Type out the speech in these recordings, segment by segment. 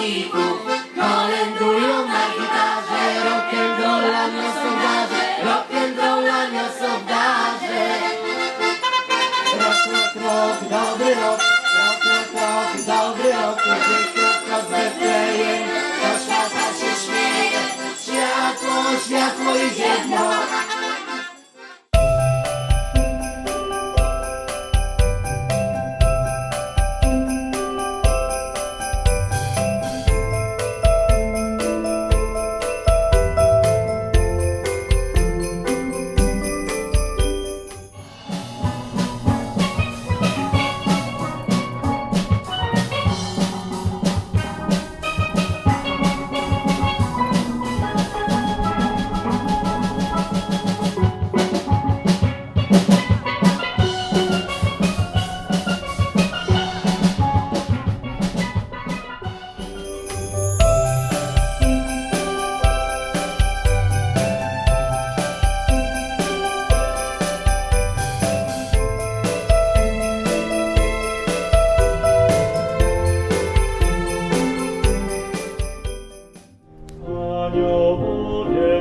Kolędują na gitarze Rock'n'rolla niosą w darze Rock'n'rolla niosą w darze Rock, dobry rok Rock, rock, dobry rok To świata się śmieje Światło, światło i ziemno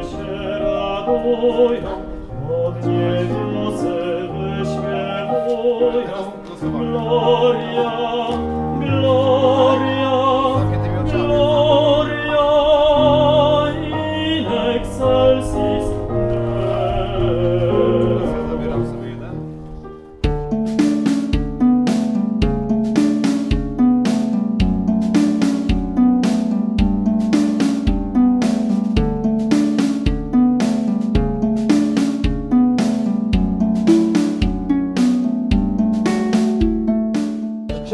się radują, od Jezusy wyśmiewają. Gloria, gloria.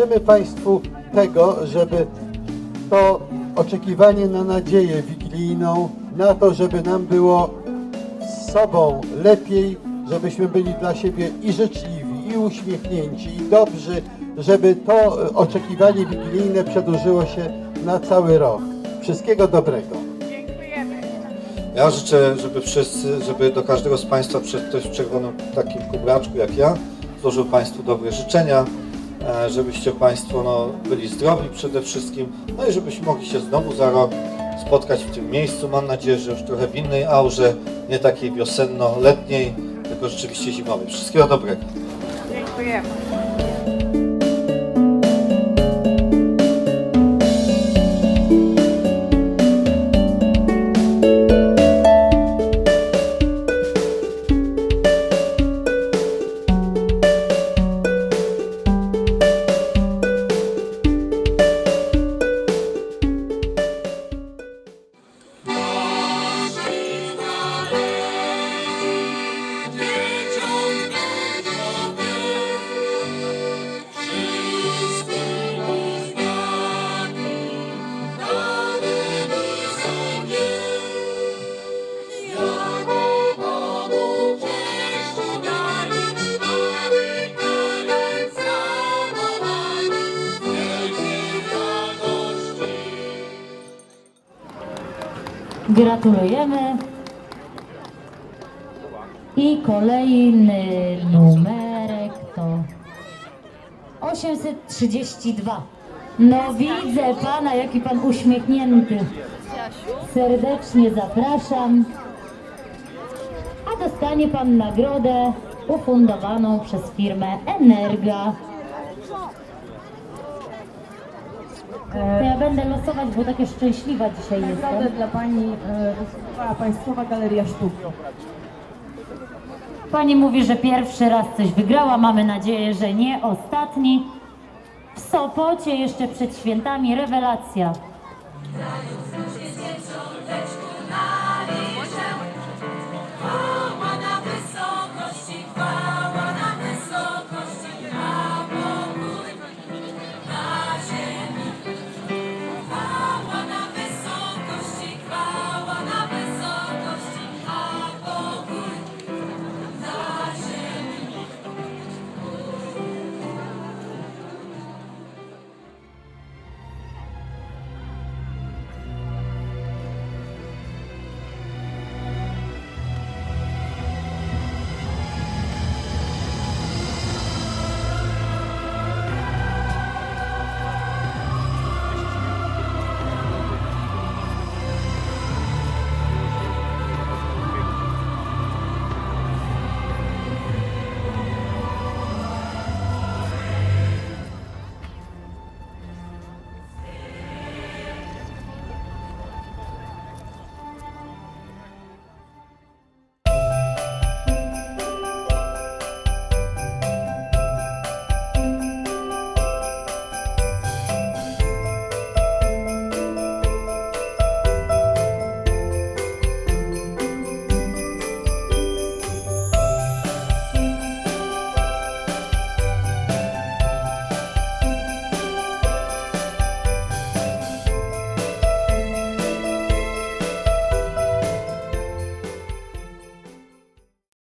Życzymy Państwu tego, żeby to oczekiwanie na nadzieję wigilijną, na to, żeby nam było z sobą lepiej, żebyśmy byli dla siebie i życzliwi, i uśmiechnięci, i dobrzy, żeby to e, oczekiwanie wigilijne przedłużyło się na cały rok. Wszystkiego dobrego. Ja życzę, żeby wszyscy, żeby do każdego z Państwa ktoś w czerwonym takim kubraczku jak ja złożył Państwu dobre życzenia, żebyście Państwo no, byli zdrowi przede wszystkim, no i żebyśmy mogli się znowu za rok spotkać w tym miejscu. Mam nadzieję, że już trochę w innej aurze, nie takiej wiosenno-letniej, tylko rzeczywiście zimowej. Wszystkiego dobrego. Dziękujemy. Gratulujemy. I kolejny numerek to 832. No widzę pana, jaki pan uśmiechnięty. Serdecznie zapraszam. A dostanie pan nagrodę ufundowaną przez firmę Energa. To ja będę losować, bo takie szczęśliwa dzisiaj Nagrodę jestem. dla Pani e, Państwowa Galeria Sztuk. Pani mówi, że pierwszy raz coś wygrała. Mamy nadzieję, że nie ostatni. W Sopocie jeszcze przed świętami rewelacja.